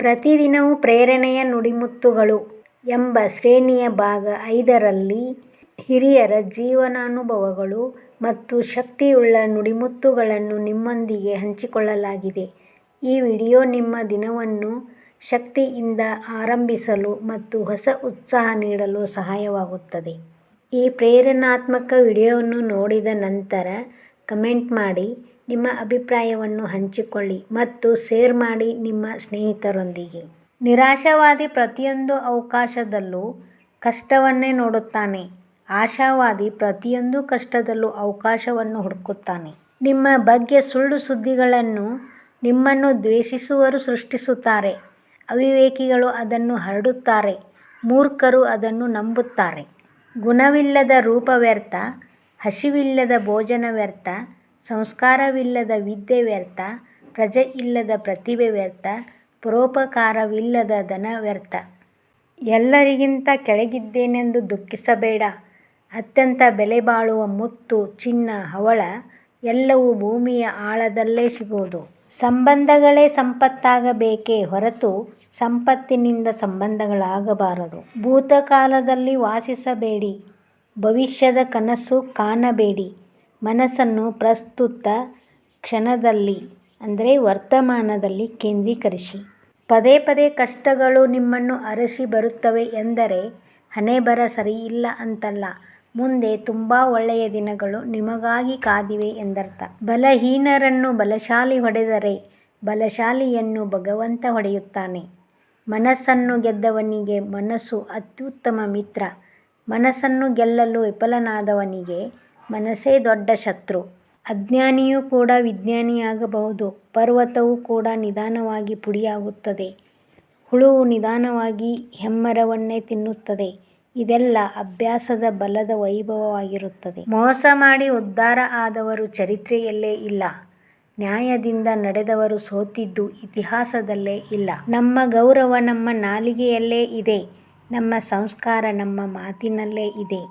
ಪ್ರತಿದಿನವೂ ಪ್ರೇರಣೆಯ ನುಡಿಮುತ್ತುಗಳು ಎಂಬ ಶ್ರೇಣಿಯ ಭಾಗ ಐದರಲ್ಲಿ ಹಿರಿಯರ ಜೀವನಾನುಭವಗಳು ಮತ್ತು ಶಕ್ತಿಯುಳ್ಳ ನುಡಿಮುತ್ತುಗಳನ್ನು ನಿಮ್ಮೊಂದಿಗೆ ಹಂಚಿಕೊಳ್ಳಲಾಗಿದೆ. ಈ ವಿಡಿಯೋ ನಿಮ್ಮ ದಿನವನ್ನು ಶಕ್ತಿಯಿಂದ ಆರಂಭಿಸಲು ಮತ್ತು ಹೊಸ ಉತ್ಸಾಹ ನೀಡಲು ಸಹಾಯವಾಗುತ್ತದೆ. ಈ ಪ್ರೇರಣಾತ್ಮಕ ವಿಡಿಯೋವನ್ನು ನೋಡಿದ ನಂತರ ಕಮೆಂಟ್ ಮಾಡಿ, ನಿಮ್ಮ ಅಭಿಪ್ರಾಯವನ್ನು ಹಂಚಿಕೊಳ್ಳಿ ಮತ್ತು ಶೇರ್ ಮಾಡಿ ನಿಮ್ಮ ಸ್ನೇಹಿತರೊಂದಿಗೆ. ನಿರಾಶಾವಾದಿ ಪ್ರತಿಯೊಂದು ಅವಕಾಶದಲ್ಲೂ ಕಷ್ಟವನ್ನೇ ನೋಡುತ್ತಾನೆ, ಆಶಾವಾದಿ ಪ್ರತಿಯೊಂದು ಕಷ್ಟದಲ್ಲೂ ಅವಕಾಶವನ್ನು ಹುಡುಕುತ್ತಾನೆ. ನಿಮ್ಮ ಬಗ್ಗೆ ಸುಳ್ಳು ಸುದ್ದಿಗಳನ್ನು ನಿಮ್ಮನ್ನು ದ್ವೇಷಿಸುವರು ಸೃಷ್ಟಿಸುತ್ತಾರೆ, ಅವಿವೇಕಿಗಳು ಅದನ್ನು ಹರಡುತ್ತಾರೆ, ಮೂರ್ಖರು ಅದನ್ನು ನಂಬುತ್ತಾರೆ. ಗುಣವಿಲ್ಲದ ರೂಪ ವ್ಯರ್ಥ, ಹಸಿವಿಲ್ಲದ ಭೋಜನ ವ್ಯರ್ಥ, ಸಂಸ್ಕಾರವಿಲ್ಲದ ವಿದ್ಯೆ ವ್ಯರ್ಥ, ಪ್ರಜೆ ಪ್ರಜ್ಞೆಯಿಲ್ಲದ ಪ್ರತಿಭೆ ವ್ಯರ್ಥ, ಪರೋಪಕಾರವಿಲ್ಲದ ಧನ ವ್ಯರ್ಥ. ಎಲ್ಲರಿಗಿಂತ ಕೆಳಗಿದ್ದೇನೆಂದು ದುಃಖಿಸಬೇಡ, ಅತ್ಯಂತ ಬೆಲೆಬಾಳುವ ಮುತ್ತು, ಚಿನ್ನ, ಹವಳ ಎಲ್ಲವೂ ಭೂಮಿಯ ಆಳದಲ್ಲೇ ಸಿಗುವುದು. ಸಂಬಂಧಗಳೇ ಸಂಪತ್ತಾಗಬೇಕೇ ಹೊರತು ಸಂಪತ್ತಿನಿಂದ ಸಂಬಂಧಗಳಾಗಬಾರದು. ಭೂತಕಾಲದಲ್ಲಿ ವಾಸಿಸಬೇಡಿ, ಭವಿಷ್ಯದ ಕನಸು ಕಾಣಬೇಡಿ. ಮನಸ್ಸನ್ನು ಪ್ರಸ್ತುತ ಕ್ಷಣದಲ್ಲಿ ಅಂದರೆ ವರ್ತಮಾನದಲ್ಲಿ ಕೇಂದ್ರೀಕರಿಸಿ. ಪದೇ ಪದೇ ಕಷ್ಟಗಳು ನಿಮ್ಮನ್ನು ಅರಸಿ ಬರುತ್ತವೆ ಎಂದರೆ ಹಣೆಬರ ಸರಿಯಿಲ್ಲ ಅಂತಲ್ಲ, ಮುಂದೆ ತುಂಬ ಒಳ್ಳೆಯ ದಿನಗಳು ನಿಮಗಾಗಿ ಕಾದಿವೆ ಎಂದರ್ಥ. ಬಲಹೀನರನ್ನು ಬಲಶಾಲಿ ಹೊಡೆದರೆ ಬಲಶಾಲಿಯನ್ನು ಭಗವಂತ ಹೊಡೆಯುತ್ತಾನೆ. ಮನಸ್ಸನ್ನು ಗೆದ್ದವನಿಗೆ ಮನಸ್ಸು ಅತ್ಯುತ್ತಮ ಮಿತ್ರ, ಮನಸ್ಸನ್ನು ಗೆಲ್ಲಲು ವಿಫಲನಾದವನಿಗೆ ಮನಸ್ಸೇ ದೊಡ್ಡ ಶತ್ರು. ಅಜ್ಞಾನಿಯೂ ಕೂಡ ವಿಜ್ಞಾನಿಯಾಗಬಹುದು, ಪರ್ವತವೂ ಕೂಡ ನಿಧಾನವಾಗಿ ಪುಡಿಯಾಗುತ್ತದೆ, ಹುಳುವು ನಿಧಾನವಾಗಿ ಹೆಮ್ಮರವನ್ನೇ ತಿನ್ನುತ್ತದೆ. ಇದೆಲ್ಲ ಅಭ್ಯಾಸದ ಬಲದ ವೈಭವವಾಗಿರುತ್ತದೆ. ಮೋಸ ಮಾಡಿ ಉದ್ಧಾರ ಆದವರು ಚರಿತ್ರೆಯಲ್ಲೇ ಇಲ್ಲ, ನ್ಯಾಯದಿಂದ ನಡೆದವರು ಸೋತಿದ್ದು ಇತಿಹಾಸದಲ್ಲೇ ಇಲ್ಲ. ನಮ್ಮ ಗೌರವ ನಮ್ಮ ನಾಲಿಗೆಯಲ್ಲೇ ಇದೆ, ನಮ್ಮ ಸಂಸ್ಕಾರ ನಮ್ಮ ಮಾತಿನಲ್ಲೇ ಇದೆ.